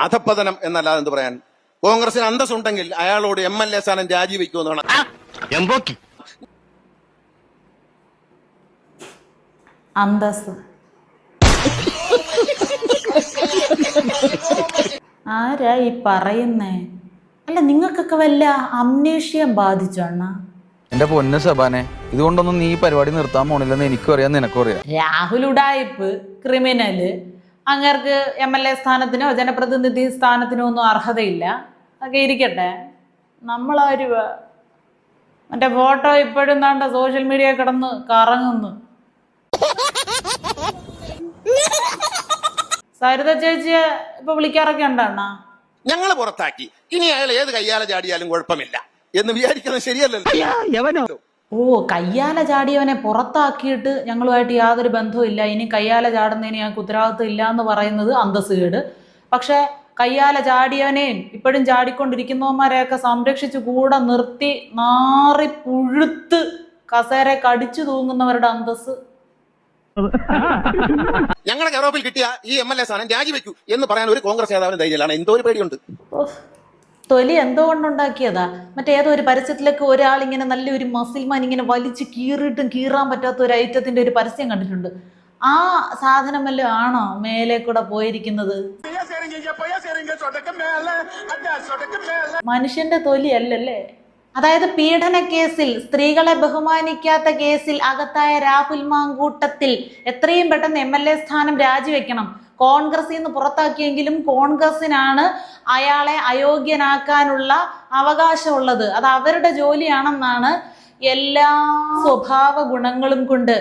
അധപ്പതനം എന്നല്ലാതെ എന്ത് പറയാൻ? കോൺഗ്രസിന് അന്തസ്സുണ്ടെങ്കിൽ അയാളോട് എം എൽ എ സ്ഥാനം രാജിവെക്കുമെന്നാണ്. അന്തസ് ആരാ ഈ പറയുന്നേ? അല്ല നിങ്ങൾക്കൊക്കെ വല്ല അമ്നേഷ്യം ബാധിച്ചോ അണ്ണാ? എന്റെ പൊന്ന സബാനെ ഇതുകൊണ്ടൊന്നും നീ പരിപാടി നിർത്താൻ പോണില്ലെന്ന് എനിക്കും അറിയാം നിനക്കും അറിയാം രാഹുൽ ഉഡായിപ്പ് ക്രിമിനൽ അങ്ങേർക്ക് എം എൽ എ സ്ഥാനത്തിനോ ജനപ്രതിനിധി സ്ഥാനത്തിനോ ഒന്നും അർഹതയില്ല. അതൊക്കെ ഇരിക്കട്ടെ. നമ്മളാര് മറ്റേ ഫോട്ടോ ഇപ്പോഴും താണ്ട സോഷ്യൽ മീഡിയ കിടന്ന് കറങ്ങുന്നു. സരിത ചേച്ചിയെ ഇപ്പൊ വിളിക്കാറൊക്കെ ഉണ്ടാണ ഞങ്ങൾ പുറത്താക്കി. ഇനി അയാൾ ഏത് കയ്യാലെ ചാടിയാലും കുഴപ്പമില്ല. എന്ന് വിചാരിക്കുന്നത് ശരിയല്ലല്ലോ. ഓ കയ്യാല ചാടിയവനെ പുറത്താക്കിയിട്ട് ഞങ്ങളുമായിട്ട് യാതൊരു ബന്ധവുമില്ല ഇനി കയ്യാല ചാടുന്നതിന് ഞങ്ങൾക്ക് ഉത്തരവാദിത്വം ഇല്ല എന്ന് പറയുന്നത് അന്തസ്സുകേട്. പക്ഷേ കയ്യാല ചാടിയവനെയും ഇപ്പോഴും ചാടിക്കൊണ്ടിരിക്കുന്നവന്മാരെയൊക്കെ സംരക്ഷിച്ച് കൂടെ നിർത്തി നാറി പുഴുത്ത് കസേര കടിച്ചു തൂങ്ങുന്നവരുടെ അന്തസ് ഞങ്ങളുടെ കിട്ടിയ ഈ എം എൽ എ സ്ഥാനം രാജിവെക്കൂ എന്ന് പറയാൻ ഒരു കോൺഗ്രസ് നേതാവിന് ധൈര്യമാണ് എന്തോ ഒരു പേടിയുണ്ട്. തൊലി എന്തോ കൊണ്ടുണ്ടാക്കിയതാ മറ്റേതോ ഒരു പരസ്യത്തിലൊക്കെ ഒരാൾ ഇങ്ങനെ നല്ലൊരു മസിൽമാൻ ഇങ്ങനെ വലിച്ച് കീറിയിട്ടും കീറാൻ പറ്റാത്ത ഒരു ഐറ്റത്തിന്റെ ഒരു പരസ്യം കണ്ടിട്ടുണ്ട്. ആ സാധനം വല്ലതും ആണോ മേലെ കൂടെ പോയിരിക്കുന്നത്? മനുഷ്യന്റെ തൊലി അല്ലല്ലേ? അതായത് പീഡന കേസിൽ സ്ത്രീകളെ ബഹുമാനിക്കാത്ത കേസിൽ അകത്തായ രാഹുൽ മാങ്കൂട്ടത്തിൽ എത്രയും പെട്ടെന്ന് എം എൽ എ സ്ഥാനം രാജിവെക്കണം. കോൺഗ്രസിൽ നിന്ന് പുറത്താക്കിയെങ്കിലും കോൺഗ്രസിനാണ് അയാളെ അയോഗ്യനാക്കാനുള്ള അവകാശമുള്ളത്. അത് അവരുടെ ജോലിയാണെന്നാണ് എല്ലാ സ്വഭാവ ഗുണങ്ങളും കൊണ്ട്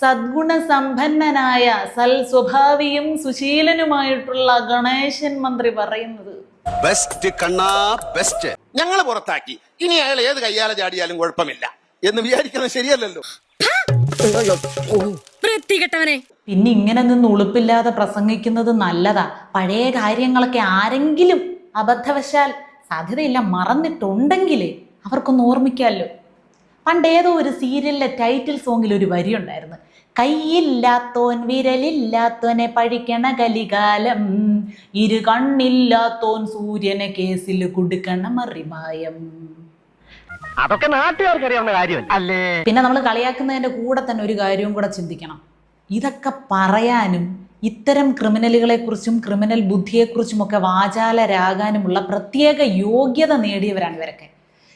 സദ്ഗുണസമ്പന്നനായ സൽ സ്വഭാവിയും സുശീലനുമായിട്ടുള്ള ഗണേശൻ മന്ത്രി പറയുന്നത്. ബെസ്റ്റ് കണ്ണാ ബെസ്റ്റ് ഞങ്ങൾ പുറത്താക്കി. ഇനി അയാൾ ഏത് കയ്യാലെ ചാടിയാലും കുഴപ്പമില്ല. എന്ന് വിചാരിക്കുന്നത് ശരിയല്ലല്ലോ. വൃത്തികെട്ടവനെ. പിന്നെ ഇങ്ങനെ നിന്ന് ഉളുപ്പില്ലാതെ പ്രസംഗിക്കുന്നത് നല്ലതാ. പഴയ കാര്യങ്ങളൊക്കെ ആരെങ്കിലും അബദ്ധവശാൽ സാധ്യതയില്ല മറന്നിട്ടുണ്ടെങ്കിലേ അവർക്കൊന്ന് ഓർമ്മിക്കാമല്ലോ പണ്ട് ഏതോ ഒരു സീരിയലിലെ ടൈറ്റിൽ സോങ്ങിൽ ഒരു വരി ഉണ്ടായിരുന്നു. കൈയില്ലാത്തോൻ വിരലില്ലാത്തോനെ പഴിക്കണ കലികാലം. ഇരു കണ്ണില്ലാത്തോൻ സൂര്യനെ കേസിൽ കൊടുക്കണ മറിമായം. അതൊക്കെ നാട്ടുകാർക്ക് അറിയാവുന്ന കാര്യമല്ല? അല്ലേ? പിന്നെ നമ്മൾ കളിയാക്കുന്നതിന്റെ കൂടെ തന്നെ ഒരു കാര്യവും കൂടെ ചിന്തിക്കണം. ഇതൊക്കെ പറയാനും ഇത്തരം ക്രിമിനലുകളെക്കുറിച്ചും ക്രിമിനൽ ബുദ്ധിയെക്കുറിച്ചുമൊക്കെ വാചാലരാകാനുമുള്ള പ്രത്യേക യോഗ്യത നേടിയവരാണ് ഇവരൊക്കെ.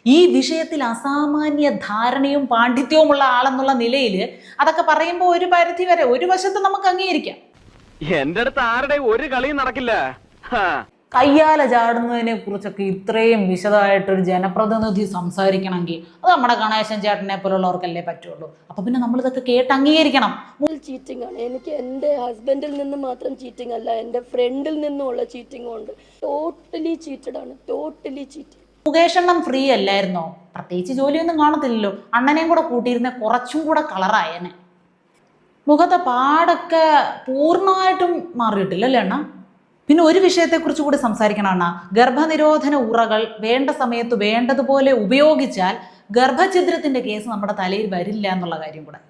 ഈ വിഷയത്തിൽ അസാമാന്യ ധാരണയും പാണ്ഡിത്യവുമുള്ള ആളെന്നുള്ള നിലയിൽ അതൊക്കെ പറയുമ്പോൾ ഒരു പരിധി വരെ ഒരു വശത്ത് നമുക്ക് അംഗീകരിക്കാം. എന്റെ അടുത്ത് ആരുടെ ഒരു കളിയും നടക്കില്ല. കയ്യാല ചാടുന്നതിനെ കുറിച്ചൊക്കെ ഇത്രയും വിശദമായിട്ടൊരു ജനപ്രതിനിധി സംസാരിക്കണമെങ്കിൽ അത് നമ്മുടെ ഗണേശൻ ചേട്ടനെ പോലുള്ളവർക്കല്ലേ പറ്റുള്ളൂ. അപ്പൊ പിന്നെ നമ്മൾ ഇതൊക്കെ കേട്ട് അംഗീകരിക്കണം. ചീറ്റിംഗ് ആണ്. എനിക്ക് എന്റെ ഹസ്ബൻഡിൽ നിന്ന് മാത്രം ചീറ്റിംഗ് അല്ല എന്റെ ഫ്രണ്ടിൽ നിന്നുമുള്ള ചീറ്റിംഗും ഉണ്ട്. ടോട്ടലി ചീറ്റഡ് ആണ്. ടോട്ടലി ചീറ്റഡ് മുകേഷ് അണ്ണൻ ഫ്രീ അല്ലായിരുന്നോ? പ്രത്യേകിച്ച് ജോലിയൊന്നും കാണത്തില്ലല്ലോ. അണ്ണനെയും കൂടെ കൂട്ടിയിരുന്ന കുറച്ചും കൂടെ കളറായനെ മുഖത്തെ പാടൊക്കെ പൂർണമായിട്ടും മാറിയിട്ടില്ല അല്ലേ അണ്ണ? പിന്നെ ഒരു വിഷയത്തെക്കുറിച്ച് കൂടി സംസാരിക്കണം അണ്ണ. ഗർഭനിരോധന ഉറകൾ വേണ്ട സമയത്ത് വേണ്ടതുപോലെ ഉപയോഗിച്ചാൽ ഗർഭഛിദ്രത്തിന്റെ കേസ് നമ്മുടെ തലയിൽ വരില്ല എന്നുള്ള കാര്യം കൂടെ.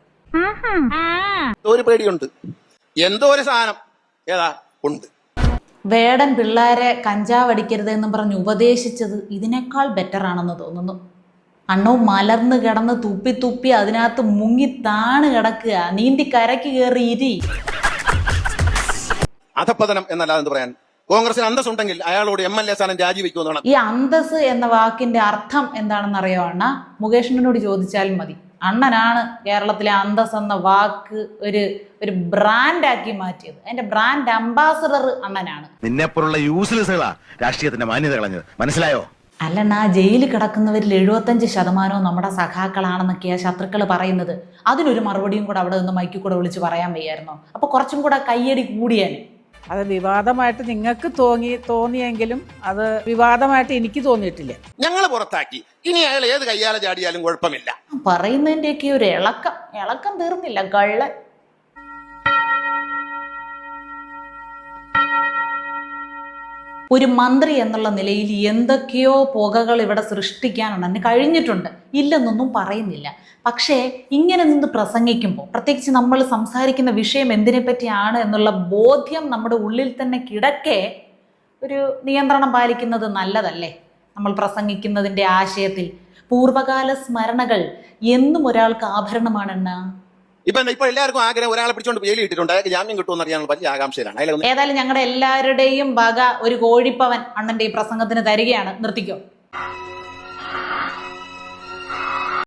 ഒരു പേടിയുണ്ട്. എന്തോ ഒരു സാധനം. ഏതാ? ഉണ്ട്. വേടൻ പിള്ളേരെ കഞ്ചാവ് അടിക്കരുത് എന്നും പറഞ്ഞ് ഉപദേശിച്ചത് ഇതിനേക്കാൾ ബെറ്റർ ആണെന്ന് തോന്നുന്നു. അണ്ണവും മലർന്ന് കിടന്ന് തുപ്പി തുപ്പി അതിനകത്ത് മുങ്ങി താണ് കിടക്കുക. നീന്തി കരയ്ക്ക് കയറി ഇരി. അധപ്പതനം എന്നല്ലാതെ എന്ത് പറയാൻ? കോൺഗ്രസിന് അന്തസ് ഉണ്ടെങ്കിൽ അയാളോട് എം എൽ എ സ്ഥാനം രാജിവെക്കുമെന്നാണ്. ഈ അന്തസ് എന്ന വാക്കിന്റെ അർത്ഥം എന്താണെന്ന് അറിയോ അണ്ണ? മുകേഷിനോട് ചോദിച്ചാലും മതി. അണ്ണനാണ് കേരളത്തിലെ അന്തസ് എന്ന വാക്ക് ഒരു ഒരു ബ്രാൻഡാക്കി മാറ്റിയത്. അതിന്റെ ബ്രാൻഡ് അംബാസഡർ അണ്ണനാണ്. നിന്നെപ്പോലുള്ള യൂസ്ലെസ്സുകളാ രാഷ്ട്രീയത്തിന്റെ മാന്യത കളഞ്ഞത്. മനസ്സിലായോ? അല്ലണ്ണ ജയിലിൽ കിടക്കുന്നവരിൽ എഴുപത്തഞ്ച് ശതമാനവും നമ്മുടെ സഖാക്കളാണെന്നൊക്കെയാ ശത്രുക്കൾ പറയുന്നത്. അതിനൊരു മറുപടിയും കൂടെ അവിടെ നിന്ന് മൈക്കിൽ കൂടെ വിളിച്ച് പറയാൻ വയ്യായിരുന്നു? അപ്പൊ കുറച്ചും കൂടെ കയ്യടി കൂടിയാൽ അത് വിവാദമായിട്ട് നിങ്ങൾക്ക് തോന്നി തോന്നിയെങ്കിലും അത് വിവാദമായിട്ട് എനിക്ക് തോന്നിയിട്ടില്ല. ഞങ്ങൾ പുറത്താക്കി. ഇനി അയാൾ ഏത് കയ്യാലെ ചാടിയാലും കുഴപ്പമില്ല. പറയുന്നതിന്റെയൊക്കെ ഒരു ഇളക്കം. ഇളക്കം തീർന്നില്ല. കള്ളൻ. ഒരു മന്ത്രി എന്നുള്ള നിലയിൽ എന്തൊക്കെയോ പുകകൾ ഇവിടെ സൃഷ്ടിക്കാനുണ്ട്. അതിന് കഴിഞ്ഞിട്ടുണ്ട്. ഇല്ലെന്നൊന്നും പറയുന്നില്ല. പക്ഷേ ഇങ്ങനെ നിന്ന് പ്രസംഗിക്കുമ്പോൾ പ്രത്യേകിച്ച് നമ്മൾ സംസാരിക്കുന്ന വിഷയം എന്തിനെപ്പറ്റിയാണ് എന്നുള്ള ബോധ്യം നമ്മുടെ ഉള്ളിൽ തന്നെ കിടക്കെ ഒരു നിയന്ത്രണം പാലിക്കുന്നത് നല്ലതല്ലേ? നമ്മൾ പ്രസംഗിക്കുന്നതിന്റെ ആശയത്തിൽ. പൂർവകാല സ്മരണകൾ എന്നും ഒരാൾക്ക് ആഭരണമാണെണ്ണ ഇപ്പൊ ഇപ്പൊ എല്ലാവർക്കും ആഗ്രഹം ഒരാളെ പിടിച്ചോണ്ട് ജയിലിൽ ഇട്ടിട്ടുണ്ട്. അയാൾക്ക് ജാമ്യം കിട്ടുമെന്ന് അറിയാനുള്ള വലിയ ആകാംക്ഷയിലാണ്. ഏതായാലും ഞങ്ങളുടെ എല്ലാവരുടെയും വക ഒരു കോഴിപ്പവൻ അണ്ണന്റെ ഈ പ്രസംഗത്തിന് തരികയാണ്. നിർത്തിക്കോ.